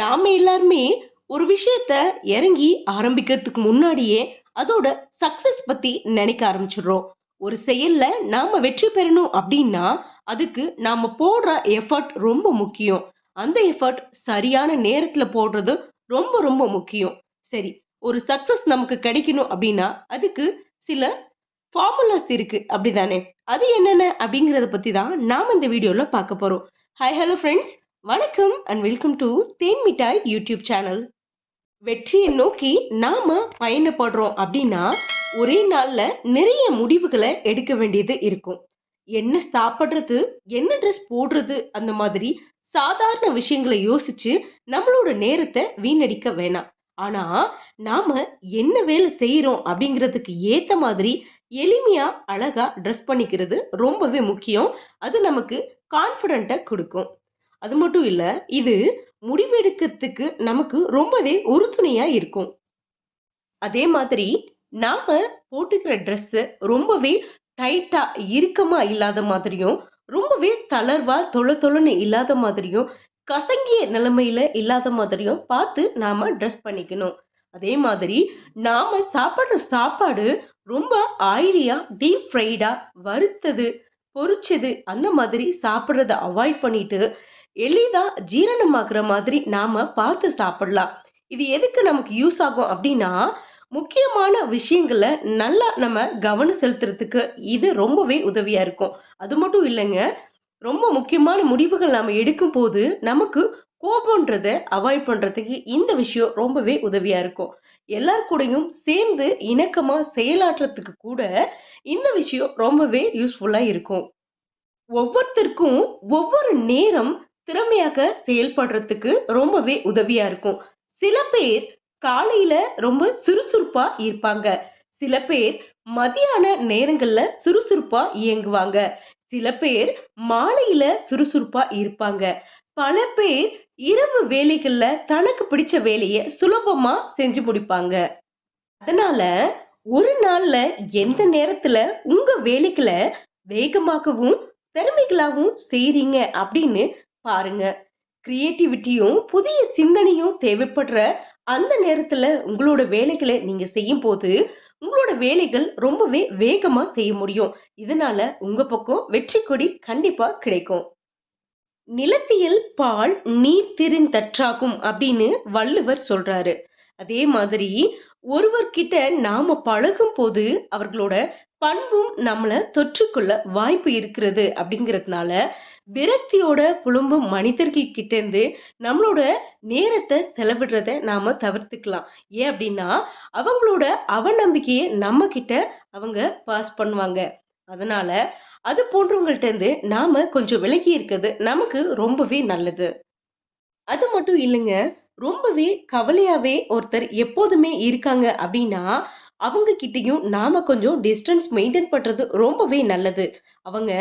நாம எல்லாருமே ஒரு விஷயத்த இறங்கி ஆரம்பிக்கிறதுக்கு முன்னாடியே அதோட சக்சஸ் பத்தி நினைக்க ஆரம்பிச்சிடுறோம். ஒரு செயல்ல நாம வெற்றி பெறணும் அப்படின்னா அதுக்கு நாம போடுற எஃபர்ட் ரொம்ப முக்கியம். அந்த எஃபர்ட் சரியான நேரத்துல போடுறது ரொம்ப ரொம்ப முக்கியம். சரி ஒரு சக்சஸ் நமக்கு கிடைக்கணும் அப்படின்னா அதுக்கு சில ஃபார்முலாஸ் இருக்கு அப்படிதானே? அது என்னென்ன அப்படிங்கறத பத்தி தான் நாம இந்த வீடியோல பார்க்க போறோம். ஹாய் ஹலோ ஃப்ரெண்ட்ஸ் வணக்கம் and welcome to Then Mittai YouTube channel. வெற்றியை நோக்கி நாம பயணப்படுறோம் அப்படின்னா ஒரே நாள்ல நிறைய முடிவுகளை எடுக்க வேண்டியது இருக்கும். என்ன சாப்பிட்றது என்ன ட்ரெஸ் போடுறது அந்த மாதிரி சாதாரண விஷயங்களை யோசிச்சு நம்மளோட நேரத்தை வீணடிக்க வேணாம். ஆனா நாம என்ன வேலை செய்யறோம் அப்படிங்கிறதுக்கு ஏத்த மாதிரி எளிமையா அழகா ட்ரெஸ் பண்ணிக்கிறது ரொம்பவே முக்கியம். அது நமக்கு கான்ஃபிடென்ட்டை கொடுக்கும். அது மட்டும் இல்ல இது முடிவெடுக்கிறதுக்கு நமக்கு ரொம்பவே உறுதுணையா இருக்கும். அதே மாதிரி நாம போட்டுக்கிற ட்ரெஸ்ஸு ரொம்பவே டைட்டா இறுக்கமா இல்லாத மாதிரியும் ரொம்பவே தளர்வா தொள தொலைன்னு இல்லாத மாதிரியும் கசங்கிய நிலைமையில இல்லாத மாதிரியும் பார்த்து நாம ட்ரெஸ் பண்ணிக்கணும். அதே மாதிரி நாம சாப்பிட்ற சாப்பாடு ரொம்ப ஆயிலியா டீப் ஃப்ரைடா வறுத்தது பொரிச்சது அந்த மாதிரி சாப்பிட்றத அவாய்ட் பண்ணிட்டு எளிதா ஜீரணமாக்குற மாதிரி நாம பார்த்து சாப்பிடலாம். இது எதுக்கு நமக்கு யூஸ் ஆகும் அப்படின்னா முக்கியமான விஷயங்களை நல்லா நம்ம கவனம் செலுத்துறதுக்கு இது ரொம்பவே உதவியா இருக்கும். அது மட்டும் இல்லைங்க ரொம்ப முக்கியமான முடிவுகள் நாம எடுக்கும் போது நமக்கு கோபன்றத அவாய்ட் பண்றதுக்கு இந்த விஷயம் ரொம்பவே உதவியா இருக்கும். எல்லார் கூடயும் சேர்ந்து இணக்கமா செயலாற்றுறதுக்கு கூட இந்த விஷயம் ரொம்பவே யூஸ்ஃபுல்லா இருக்கும். ஒவ்வொருத்தருக்கும் ஒவ்வொரு நேரம் திறமையாக செயல்படுறதுக்கு ரொம்பவே உதவியா இருக்கும். சில பேர் காலையில ரொம்ப சுறுசுறுப்பா இருப்பாங்க. சில பேர் மதியான நேரங்கள்ல சுறுசுறுப்பா இயங்குவாங்க. சில பேர் மாலையில சுறுசுறுப்பா இருப்பாங்க. பல பேர் இரவு வேலைகள்ல தனக்கு பிடிச்ச வேலையை சுலபமா செஞ்சு முடிப்பாங்க. அதனால ஒரு நாள்ல எந்த நேரத்துல உங்க வேலைகளை வேகமாகவும் திறமைகளாகவும் செய்றீங்க அப்படின்னு பாருங்க. கிரியேட்டிவிட்டியும் புதிய சிந்தனையும் தேவைப்படுற அந்த நேரத்துல உங்களோட வேலைகளை நீங்க செய்யும் போது உங்களோட வேலைகள் ரொம்பவே வேகமா செய்ய முடியும். இதனால உங்க பக்கம் வெற்றி கொடி கண்டிப்பா கிடைக்கும். நிலத்தியல் பால் நீர் திரிந்தற்றாகும் அப்படின்னு வள்ளுவர் சொல்றாரு. அதே மாதிரி ஒருவர்கிட்ட நாம பழகும் போது அவர்களோட பண்பும் நம்மள தொற்றுக்கொள்ள வாய்ப்பு இருக்கிறது அப்படிங்கிறதுனால விரக்தியோட புலம்பும் மனிதர்கள் கிட்டேருந்து நம்மளோட நேரத்தை செலவிடுறத நாம தவிர்த்துக்கலாம். ஏன் அப்படின்னா அவங்களோட அவநம்பிக்கையை நம்ம கிட்ட அவங்க பாஸ் பண்ணுவாங்க. அதனால அது போன்றவங்கள்ட்ட இருந்து நாம கொஞ்சம் விலகி இருக்கிறது நமக்கு ரொம்பவே நல்லது. அது மட்டும் இல்லைங்க ரொம்பவே கவலையாவே ஒருத்தர் எப்போதுமே இருக்காங்க அப்படின்னா அவங்க கிட்டயும் நாம கொஞ்சம் டிஸ்டன்ஸ் மெயின்டைன் பண்றது ரொம்பவே நல்லது. அவங்க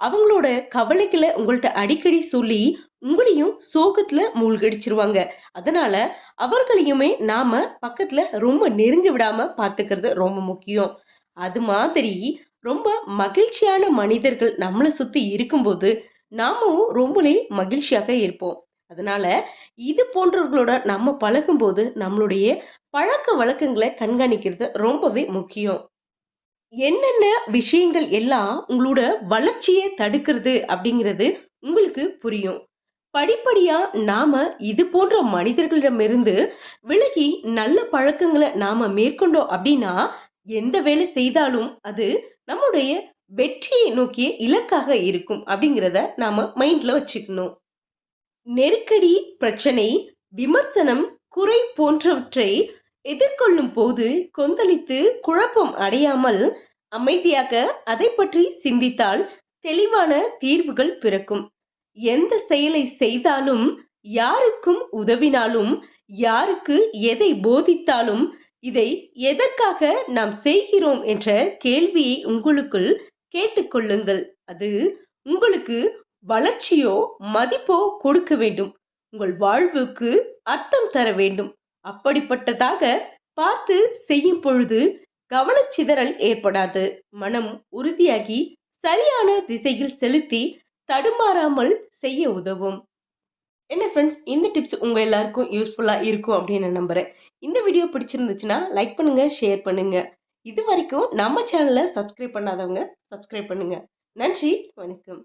அவங்களோட கவலைகளை உங்கள்ட்ட அடிக்கடி சொல்லி உங்களையும் சோகத்துல மூழ்கடிச்சிருவாங்க. அதனால அவர்களையுமே நாம பக்கத்துல ரொம்ப நெருங்கி விடாம பாத்துக்கிறது ரொம்ப முக்கியம். அது மாதிரி ரொம்ப மகிழ்ச்சியான மனிதர்கள் நம்மளை சுத்தி இருக்கும்போது நாமும் ரொம்பவே மகிழ்ச்சியாக இருப்போம். அதனால இது போன்றவர்களோட நம்ம பழகும்போது நம்மளுடைய பழக்க வழக்கங்களை கண்காணிக்கிறது ரொம்பவே முக்கியம். என்னென்ன விஷயங்கள் எல்லாம் உங்களோட வளர்ச்சியை தடுக்கிறது அப்படிங்கிறது உங்களுக்கு புரியும். படிப்படியா நாம இது போன்ற மனிதர்களிடமிருந்து விலகி நல்ல பழக்கங்களை நாம மேற்கொண்டோம் அப்படின்னா எந்த வேலை செய்தாலும் அது நம்முடைய வெற்றியை நோக்கிய இலக்காக இருக்கும் அப்படிங்கிறத நாம மைண்ட்ல வச்சுக்கணும். நெருக்கடி பிரச்சனை விமர்சனம் குறை போன்றவற்றை எதிர்கொள்ளும் போது கொந்தளித்து குழப்பம் அடையாமல் அமைதியாக அதை பற்றி சிந்தித்தால் தெளிவான தீர்வுகள் பிறக்கும். எந்த செயலை செய்தாலும் யாருக்கும் உதவினாலும் யாருக்கு எதை போதித்தாலும் இதை எதற்காக நாம் செய்கிறோம் என்ற கேள்வியை உங்களுக்குள் கேட்டுக்கொள்ளுங்கள் அது உங்களுக்கு வளர்ச்சியோ மதிப்போ கொடுக்க வேண்டும். உங்கள் வாழ்வுக்கு அர்த்தம் தர வேண்டும். அப்படிப்பட்டதாக பார்த்து செய்யும் பொழுது கவனச்சிதறல் ஏற்படாது. மனம் உறுதியாகி சரியான திசையில் செலுத்தி தடுமாறாமல் செய்ய உதவும். என்ன ஃப்ரெண்ட்ஸ் இந்த டிப்ஸ் உங்கள் எல்லாருக்கும் யூஸ்ஃபுல்லாக இருக்கும் அப்படின்னு நான் நம்புகிறேன் இந்த வீடியோ பிடிச்சிருந்துச்சுன்னா லைக் பண்ணுங்கள் ஷேர் பண்ணுங்கள் இது வரைக்கும் நம்ம சேனலை சப்ஸ்கிரைப் பண்ணாதவங்க சப்ஸ்கிரைப் பண்ணுங்கள் நன்றி வணக்கம்.